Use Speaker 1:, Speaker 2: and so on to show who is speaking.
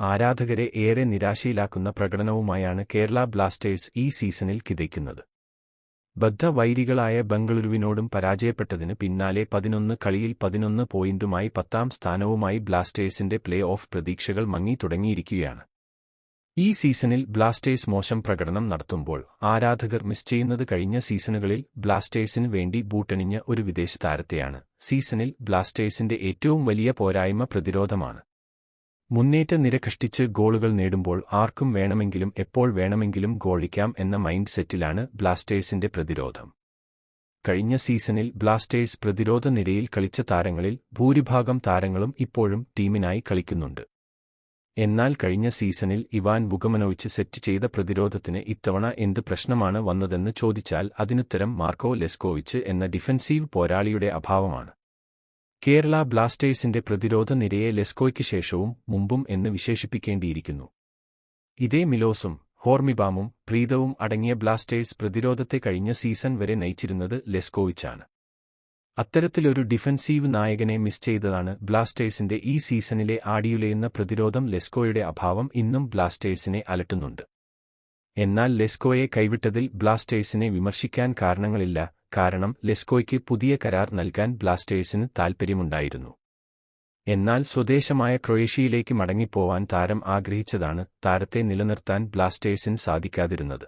Speaker 1: ആരാധകരെ ഏറെ നിരാശയിലാക്കുന്ന പ്രകടനവുമായാണ് കേരള ബ്ലാസ്റ്റേഴ്സ് ഈ സീസണിൽ കിതയ്ക്കുന്നത്. ബദ്ധവൈരികളായ ബംഗളൂരുവിനോടും പരാജയപ്പെട്ടതിന് പിന്നാലെ പതിനൊന്ന് കളിയിൽ പതിനൊന്ന് പോയിന്റുമായി പത്താം സ്ഥാനവുമായി ബ്ലാസ്റ്റേഴ്സിന്റെ പ്ലേ ഓഫ് പ്രതീക്ഷകൾ മങ്ങി തുടങ്ങിയിരിക്കുകയാണ്. ഈ സീസണിൽ ബ്ലാസ്റ്റേഴ്സ് മോശം പ്രകടനം നടത്തുമ്പോൾ ആരാധകർ മിസ് ചെയ്യുന്നത് കഴിഞ്ഞ സീസണുകളിൽ ബ്ലാസ്റ്റേഴ്സിന് വേണ്ടി ബൂട്ടണിഞ്ഞ ഒരു വിദേശ താരത്തെയാണ്. സീസണിൽ ബ്ലാസ്റ്റേഴ്സിന്റെ ഏറ്റവും വലിയ പോരായ്മ പ്രതിരോധമാണ്. മുന്നേറ്റ നിര കഷ്ടിച്ച് ഗോളുകൾ നേടുമ്പോൾ ആർക്കും വേണമെങ്കിലും എപ്പോൾ വേണമെങ്കിലും ഗോളിക്കാം എന്ന മൈൻഡ് സെറ്റിലാണ് ബ്ലാസ്റ്റേഴ്സിന്റെ പ്രതിരോധം. കഴിഞ്ഞ സീസണിൽ ബ്ലാസ്റ്റേഴ്സ് പ്രതിരോധ നിരയിൽ കളിച്ച താരങ്ങളിൽ ഭൂരിഭാഗം താരങ്ങളും ഇപ്പോഴും ടീമിനായി കളിക്കുന്നുണ്ട്. എന്നാൽ കഴിഞ്ഞ സീസണിൽ ഇവാൻ ബുഗമനോവിച്ച് സെറ്റ് ചെയ്ത പ്രതിരോധത്തിന് ഇത്തവണ എന്ത് പ്രശ്നമാണ് വന്നതെന്ന് ചോദിച്ചാൽ അതിനുത്തരം മാർക്കോ ലെസ്കോവിച്ച് എന്ന ഡിഫൻസീവ് പോരാളിയുടെ അഭാവമാണ്. കേരള ബ്ലാസ്റ്റേഴ്സിന്റെ പ്രതിരോധ നിരയെ ലെസ്കോയ്ക്ക് ശേഷവും മുമ്പും എന്ന് വിശേഷിപ്പിക്കേണ്ടിയിരിക്കുന്നു. ഇതേ മിലോസും ഹോർമിബാമും പ്രീതവും അടങ്ങിയ ബ്ലാസ്റ്റേഴ്സ് പ്രതിരോധത്തെ കഴിഞ്ഞ സീസൺ വരെ നയിച്ചിരുന്നത് ലെസ്കോവിച്ചാണ് അത്തരത്തിലൊരു ഡിഫൻസീവ് നായകനെ മിസ് ചെയ്തതാണ് ബ്ലാസ്റ്റേഴ്സിന്റെ ഈ സീസണിലെ ആടിയുലയുന്ന പ്രതിരോധം ലെസ്കോയുടെ അഭാവം ഇന്നും ബ്ലാസ്റ്റേഴ്സിനെ അലട്ടുന്നുണ്ട്. എന്നാൽ ലെസ്കോയെ കൈവിട്ടതിൽ ബ്ലാസ്റ്റേഴ്സിനെ വിമർശിക്കാൻ കാരണങ്ങളില്ല കാരണം ലെസ്കോയ്ക്ക് പുതിയ കരാർ നൽകാൻ ബ്ലാസ്റ്റേഴ്സിന് താൽപ്പര്യമുണ്ടായിരുന്നു. എന്നാൽ സ്വദേശമായ ക്രൊയേഷ്യയിലേക്ക് മടങ്ങിപ്പോവാൻ താരം ആഗ്രഹിച്ചതാണ് താരത്തെ നിലനിർത്താൻ ബ്ലാസ്റ്റേഴ്സിന് സാധിക്കാതിരുന്നത്.